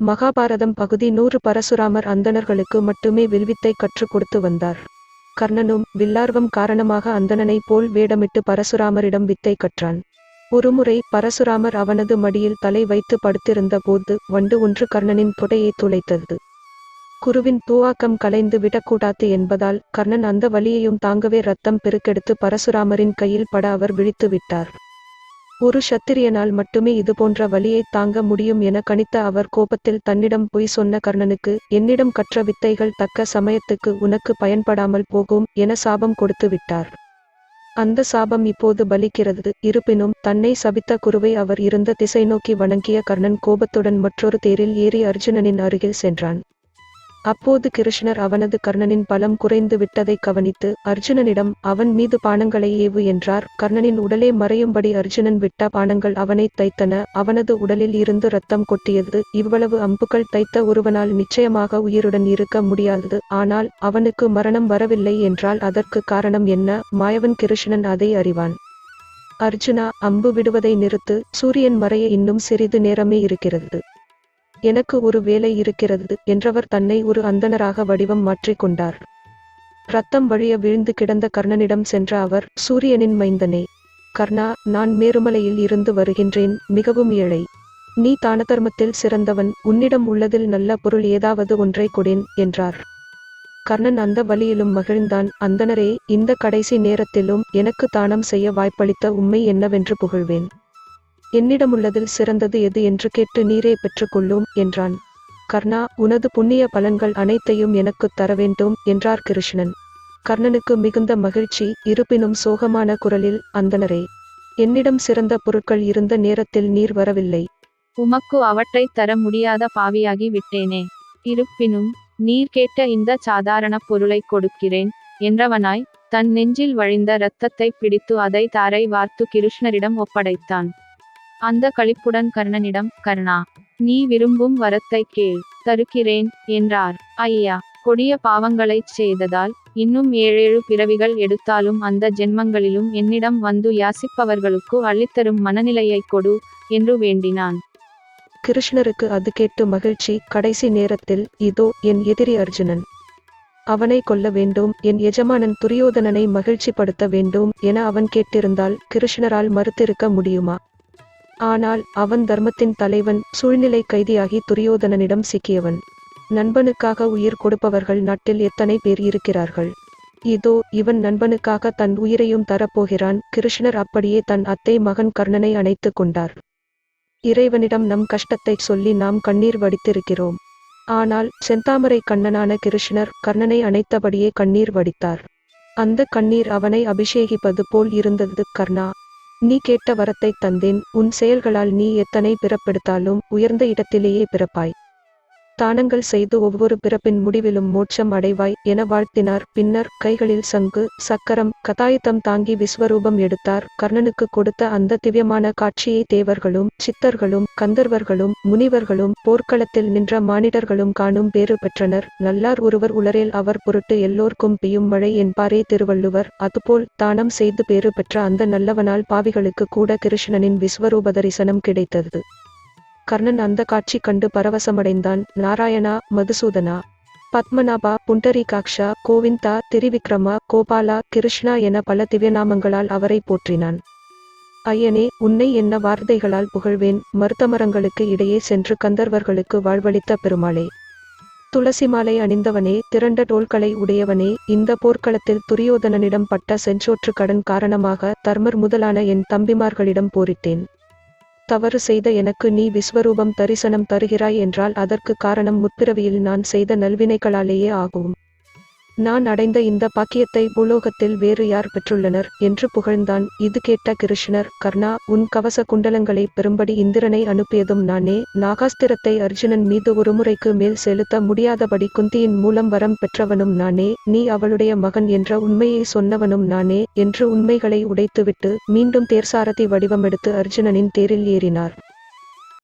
மகாபாரதம் பகுதி நூறு பரசுராமர் அந்தணர்களுக்கு மட்டுமே வில்வித்தை கற்றுக் கொடுத்து வந்தார். கர்ணனும் வில்லார்வம் காரணமாக அந்தணனைப் போல் வேடமிட்டு பரசுராமரிடம் வித்தை கற்றான். ஒருமுறை பரசுராமர் அவனது மடியில் தலை வைத்து படுத்திருந்த போது வண்டு ஒன்று கர்ணனின் புடையை துளைத்தது. குருவின் தூவாக்கம் கலைந்து விடக்கூடாது என்பதால் கர்ணன் அந்த வழியையும் தாங்கவே ரத்தம் பெருக்கெடுத்து பரசுராமரின் கையில் பட அவர் விழித்து விட்டார். ஒரு சத்திரியனால் மட்டுமே இதுபோன்ற வழியைத் தாங்க முடியும் என கணித்த அவர் கோபத்தில் தன்னிடம் பொய் சொன்ன கர்ணனுக்கு என்னிடம் கற்ற வித்தைகள் தக்க சமயத்துக்கு உனக்கு பயன்படாமல் போகும் என சாபம் கொடுத்து விட்டார். அந்த சாபம் இப்போது பலிக்கிறது. இருப்பினும் தன்னை சபித்த குருவை அவர் இருந்த திசை நோக்கி வணங்கிய கர்ணன் கோபத்துடன் மற்றொரு தேரில் ஏறி அர்ஜுனனின் அருகில் சென்றான். அப்போது கிருஷ்ணர் அவனது கர்ணனின் பலம் குறைந்து விட்டதை கவனித்து அர்ஜுனனிடம் அவன் மீது பானங்களை ஏவு என்றார். கர்ணனின் உடலே மறையும்படி அர்ஜுனன் விட்ட பானங்கள் அவனை தைத்தன. அவனது உடலில் இருந்து ரத்தம் கொட்டியது. இவ்வளவு அம்புகள் தைத்த ஒருவனால் நிச்சயமாக உயிருடன் இருக்க முடியாதது ஆனால் அவனுக்கு மரணம் வரவில்லை என்றால் அதற்கு காரணம் என்ன? மாயவன் கிருஷ்ணன் அதை அறிவான். அர்ஜுனா அம்பு விடுவதை நிறுத்து. சூரியன் மறைய இன்னும் சிறிது நேரமே இருக்கிறது. எனக்கு ஒரு வேலை இருக்கிறது என்றவர் தன்னை ஒரு அந்தணராக வடிவம் மாற்றிக் கொண்டார். ரத்தம் வழிய விழுந்து கிடந்த கர்ணனிடம் சென்ற அவர் சூரியனின் மைந்தனே கர்ணா நான் மேருமலையில் இருந்து வருகின்றேன் மிகவும் ஏழை. நீ தானதர்மத்தில் சிறந்தவன் உன்னிடம் உள்ளதில் நல்ல பொருள் ஏதாவது ஒன்றை கொடேன் என்றார். கர்ணன் அந்த வழியிலும் மகிழ்ந்தான் அந்தனரே இந்த கடைசி நேரத்திலும் எனக்கு தானம் செய்ய வாய்ப்பளித்த உண்மை என்னவென்று புகழ்வேன். என்னிடமுள்ளதில் சிறந்தது எது என்று கேட்டு நீரே பெற்றுக்கொள்ளும் என்றான். கர்ணா உனது புண்ணிய பலன்கள் அனைத்தையும் எனக்குத் தர வேண்டும் என்றார் கிருஷ்ணன். கர்ணனுக்கு மிகுந்த மகிழ்ச்சி இருப்பினும் சோகமான குரலில் அந்தனரே என்னிடம் சிறந்த பொருட்கள் இருந்த நேரத்தில் நீர் வரவில்லை. உமக்கு அவற்றைத் தர முடியாத பாவியாகி விட்டேனே. இருப்பினும் நீர் கேட்ட இந்த சாதாரண பொருளைக் கொடுக்கிறேன் என்றவனாய் தன் நெஞ்சில் வழிந்த இரத்தத்தை பிடித்து அதை தாரை வார்த்து கிருஷ்ணரிடம் ஒப்படைத்தான். அந்த களிப்புடன் கர்ணனிடம் கர்ணா நீ விரும்பும் வரத்தை கேள் தருக்கிறேன் என்றார். ஐயா கொடிய பாவங்களைச் செய்ததால் இன்னும் ஏழேழு பிறவிகள் எடுத்தாலும் அந்த ஜென்மங்களிலும் என்னிடம் வந்து யாசிப்பவர்களுக்கு அள்ளித்தரும் மனநிலையைக் கொடு என்று வேண்டினான். கிருஷ்ணருக்கு அது கேட்டு மகிழ்ச்சி. கடைசி நேரத்தில் இதோ என் எதிரி அர்ஜுனன். அவனை கொல்ல வேண்டும். என் எஜமானன் துரியோதனனை மகிழ்ச்சிப்படுத்த வேண்டும் என அவன் கேட்டிருந்தால் கிருஷ்ணரால் மறுத்திருக்க முடியுமா? ஆனால் அவன் தர்மத்தின் தலைவன் சூழ்நிலை கைதியாகி துரியோதனனிடம் சிக்கியவன். நண்பனுக்காக உயிர் கொடுப்பவர்கள் நாட்டில் எத்தனை பேர் இருக்கிறார்கள்? இதோ இவன் நண்பனுக்காக தன் உயிரையும் தரப்போகிறான் கிருஷ்ணர் அப்படியே தன் அத்தை மகன் கர்ணனை அணைத்துக் கொண்டார். இறைவனிடம் நம் கஷ்டத்தைச் சொல்லி நாம் கண்ணீர் வடித்திருக்கிறோம். ஆனால் செந்தாமரை கண்ணனான கிருஷ்ணர் கர்ணனை அணைத்தபடியே கண்ணீர் வடித்தார். அந்த கண்ணீர் அவனை அபிஷேகிப்பது போல் இருந்தது கர்ணா. நீ கேட்ட வரத்தை தந்தேன். உன் செயல்களால் நீ எத்தனை பிறப்பெடுத்தாலும் உயர்ந்த இடத்திலேயே பிறப்பாய். தானங்கள் செய்து ஒவ்வொரு பிறப்பின் முடிவிலும் மோட்சம் அடைவாய் என வாழ்த்தினார். பின்னர் கைகளில் சங்கு சக்கரம் கதாயுதம் தாங்கி விஸ்வரூபம் எடுத்தார். கர்ணனுக்கு கொடுத்த அந்த திவ்யமான காட்சியை தேவர்களும் சித்தர்களும் கந்தர்வர்களும் முனிவர்களும் போர்க்களத்தில் நின்ற மானிடர்களும் காணும் பேறு பெற்றனர். நல்லார் ஒருவர் உளரேல் அவர் பொருட்டு எல்லோர்க்கும் பெய்யும் மழை என்பாரே திருவள்ளுவர். அதுபோல் தானம் செய்து பேறு பெற்ற அந்த நல்லவனால் பாவிகளுக்கு கூட கிருஷ்ணனின் விஸ்வரூப தரிசனம் கிடைத்தது. கர்ணன் அந்த காட்சி கண்டு பரவசமடைந்தான். நாராயணா மதுசூதனா பத்மநாபா புண்டரீகாக்ஷா கோவிந்தா திரிவிக்ரமா கோபாலா கிருஷ்ணா என பல திவ்யநாமங்களால் அவரை போற்றினான். ஐயனே உன்னை என்ன வார்த்தைகளால் புகழ்வேன்? மருத்தமரங்களுக்கு இடையே சென்று கந்தர்வர்களுக்கு வாழ்வளித்த பெருமாளே. துளசி மாலை அணிந்தவனே திரண்ட டோல்களை உடையவனே இந்த போர்க்களத்தில் துரியோதனனிடம் பட்ட செஞ்சோற்று கடன் காரணமாக தர்மர் முதலான என் தம்பிமார்களிடம் போரிட்டேன். தவறு செய்த எனக்கு நீ விஸ்வரூபம் தரிசனம் தருகிறாய் என்றால் அதற்கு காரணம் முற்பிறவியில் நான் செய்த நல்வினைகளாலேயே ஆகும். நான் அடைந்த இந்த பாக்கியத்தை பூலோகத்தில் வேறு யார் பெற்றுள்ளனர்? என்று புகழ்ந்தான். இது கேட்ட கிருஷ்ணர் கர்ணா உன் கவச குண்டலங்களை பெறும்படி இந்திரனை அனுப்பியதும் நானே. நாகாஸ்திரத்தை அர்ஜுனன் மீது ஒருமுறைக்கு மேல் செலுத்த முடியாதபடி குந்தியின் மூலம் வரம் பெற்றவனும் நானே. நீ அவளுடைய மகன் என்ற உண்மையை சொன்னவனும் நானே என்று உண்மைகளை உடைத்துவிட்டு மீண்டும் தேர்சாரதி வடிவமெடுத்து அர்ஜுனனின் தேரில் ஏறினார்.